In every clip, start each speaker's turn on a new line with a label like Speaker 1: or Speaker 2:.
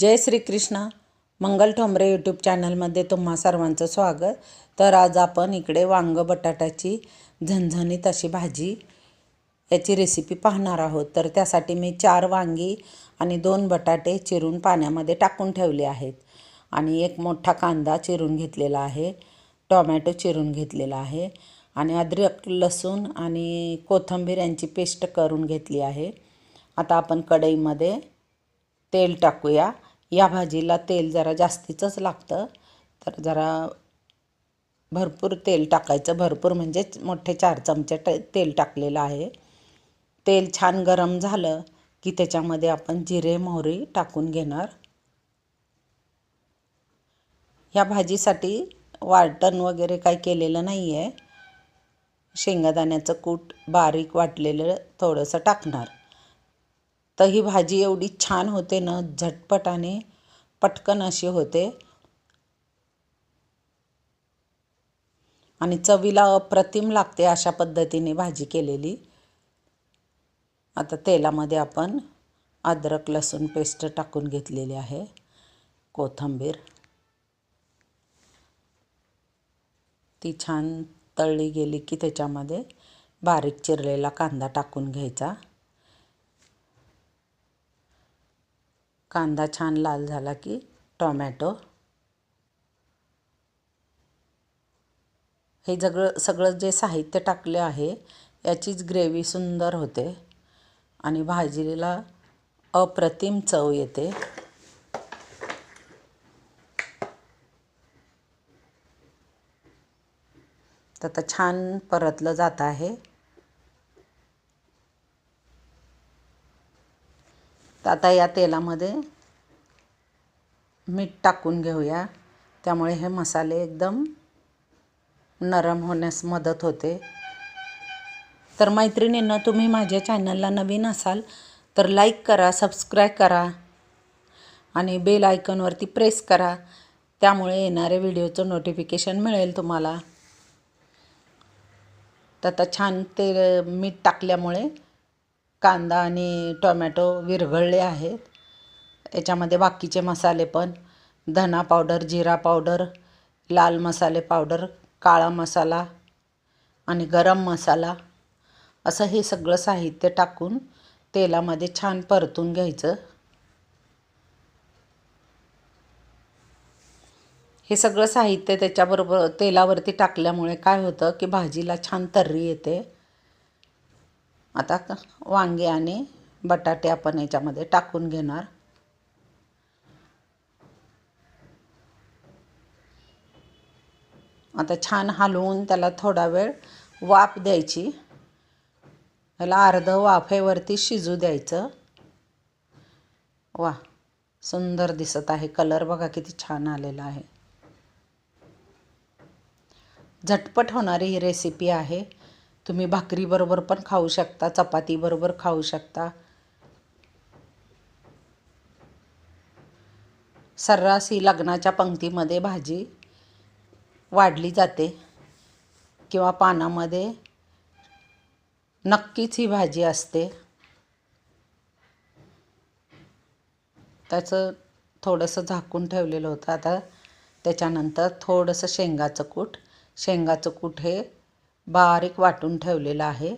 Speaker 1: जय Shrikrishna. Mangal Thombre YouTube चॅनलमध्ये तुम्हा सर्वांचं स्वागत. तर आज आपण इकडे वांग बटाट्याची झणझणीत अशी भाजी याची रेसिपी पाहणार आहोत. तर त्यासाठी मी चार वांगी आणि दोन बटाटे चिरून पाण्यामध्ये टाकून ठेवले आहेत. आणि एक मोठा कांदा चिरून घेतलेला आहे. टोमॅटो चिरून घेतलेला आहे. आणि अद्रक लसूण आणि कोथिंबीर यांची पेस्ट करून घेतली आहे. आता आपण कढईमध्ये तेल टाकूया. या भाजीला तेल जरा जास्तीचंच लागतं. तर जरा भरपूर तेल टाकायचं. भरपूर म्हणजेच मोठे चार चमचे ट तेल टाकलेलं आहे. तेल छान गरम झालं की त्याच्यामध्ये आपण जिरे मोहरी टाकून घेणार. ह्या भाजीसाठी वाटण वगैरे काही केलेलं नाही आहे शेंगादाण्याचं कूट बारीक वाटलेलं थोडंसं टाकणार. तर ही भाजी एवढी छान होते ना झटपट आणि पटकन अशी होते. आणि चवीला अप्रतिम लागते अशा पद्धतीने भाजी केलेली. आता तेलामध्ये आपण अद्रक लसूण पेस्ट टाकून घेतलेली आहे कोथिंबीर. ती छान तळली गेली की त्याच्यामध्ये बारीक चिरलेला कांदा टाकून घ्यायचा. कांदा छान लाल झाला की टॉमॅटो. हे सगळं सगळं जे साहित्य टाकले आहे याचीच ग्रेव्ही सुंदर होते आणि भाजीला अप्रतिम चव येते. तर आता छान परतलं जात आहे. तर आता या तेलामध्ये मीठ टाकून घेऊया. त्यामुळे हे मसाले एकदम नरम होण्यास मदत होते. तर मैत्रिणींना तुम्ही माझ्या चॅनलला नवीन असाल तर लाईक करा सबस्क्राईब करा आणि बेल आयकॉनवरती प्रेस करा. त्यामुळे येणाऱ्या व्हिडिओचं नोटिफिकेशन मिळेल तुम्हाला. तर आता छान ते मीठ टाकल्यामुळे कांदा आणि टोमॅटो विरघळले आहेत. याच्यामध्ये बाकीचे मसाले पण. धना पावडर जिरा पावडर लाल मसाले पावडर काळा मसाला आणि गरम मसाला. असं हे सगळं साहित्य टाकून तेलामध्ये छान परतून घ्यायचं. हे सगळं साहित्य त्याच्याबरोबर तेलावरती टाकल्यामुळे काय होतं की भाजीला छान तर्री येते. आता वांगे आणि बटाटे आपण याच्यामध्ये टाकून घेणार. आता छान हलवून त्याला थोडा वेळ वाफ द्यायची. त्याला अर्ध वाफेवरती शिजू द्यायचं. वा सुंदर दिसत आहे. कलर बघा किती छान आलेला आहे. झटपट होणारी ही रेसिपी आहे. तुम्ही भाकरीबरोबर पण खाऊ शकता चपातीबरोबर खाऊ शकता. सर्रास ही लग्नाच्या पंक्तीमध्ये भाजी वाढली जाते किंवा पानामध्ये नक्कीच ही भाजी असते. त्याचं थोडंसं झाकून ठेवलेलं होतं. आता त्याच्यानंतर थोडंसं शेंगाचं कूट. शेंगाचं कूट हे बारीक वाटून ठेवलेलं आहे.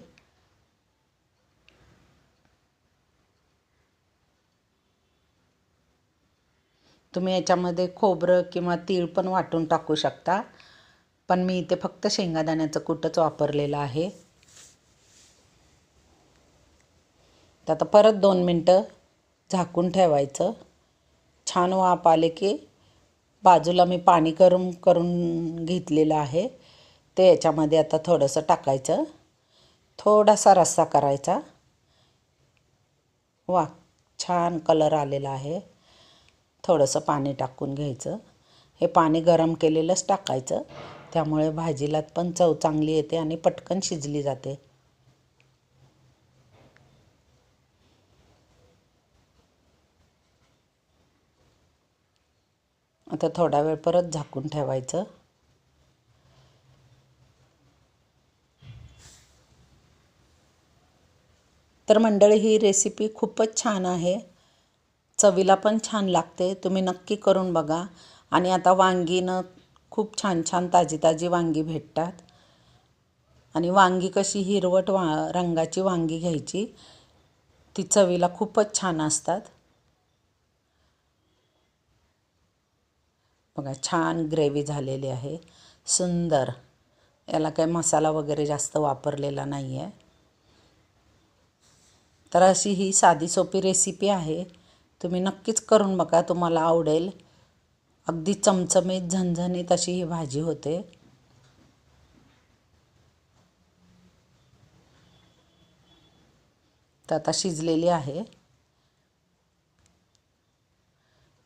Speaker 1: तुम्ही याच्यामध्ये खोबरं किंवा तीळ पण वाटून टाकू शकता. पण मी इथे फक्त शेंगादाण्याचं कूटच वापरलेलं आहे. तर आता परत दोन मिनटं झाकून ठेवायचं. छान वाफ आले की बाजूला मी पाणी करून करून घेतलेलं आहे. ते याच्यामध्ये आता थोडंसं टाकायचं. थोडासा रस्सा करायचा. वा छान कलर आलेला आहे. थोडंसं पाणी टाकून घ्यायचं. हे पाणी गरम केलेलंच टाकायचं. त्यामुळे भाजीला पण चव चांगली येते आणि पटकन शिजली जाते. आता थोडा वेळ परत झाकून ठेवायचं. तर मंडळी ही रेसिपी खूपच छान आहे. चवीला पण छान लागते. तुम्ही नक्की करून बघा. आणि आता वांगीनं खूप छान छान ताजी ताजी वांगी भेटतात. आणि वांगी कशी हिरवट वा रंगाची वांगी घ्यायची ती चवीला खूपच छान असतात. बघा छान ग्रेव्ही झालेली आहे. सुंदर. याला काही मसाला वगैरे जास्त वापरलेला नाही आहे तर अशी ही साधी सोपी रेसिपी आहे. तुम्ही नक्कीच करून बघा तुम्हाला आवडेल. अगदी चमचमीत झणझणीत अशी ही भाजी होते. तर आता शिजलेली आहे.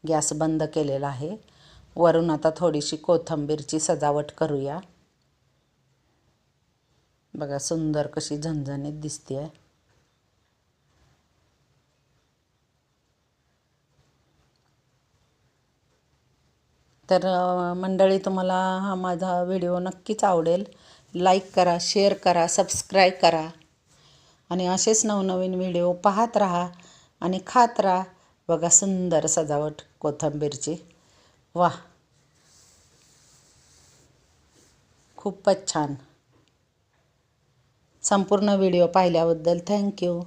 Speaker 1: गॅस बंद केलेला आहे. वरून आता थोडीशी कोथिंबीरची सजावट करूया. बघा सुंदर कशी झणझणीत दिसते आहे तर मंडळी तुम्हाला हा माझा व्हिडिओ नक्कीच आवडेल. लाईक करा शेअर करा सबस्क्राईब करा. आणि असेच नवनवीन व्हिडिओ पाहत राहा आणि खात राहा. बघा सुंदर सजावट कोथिंबीरची. वा खूपच छान. संपूर्ण व्हिडिओ पाहिल्याबद्दल थँक्यू.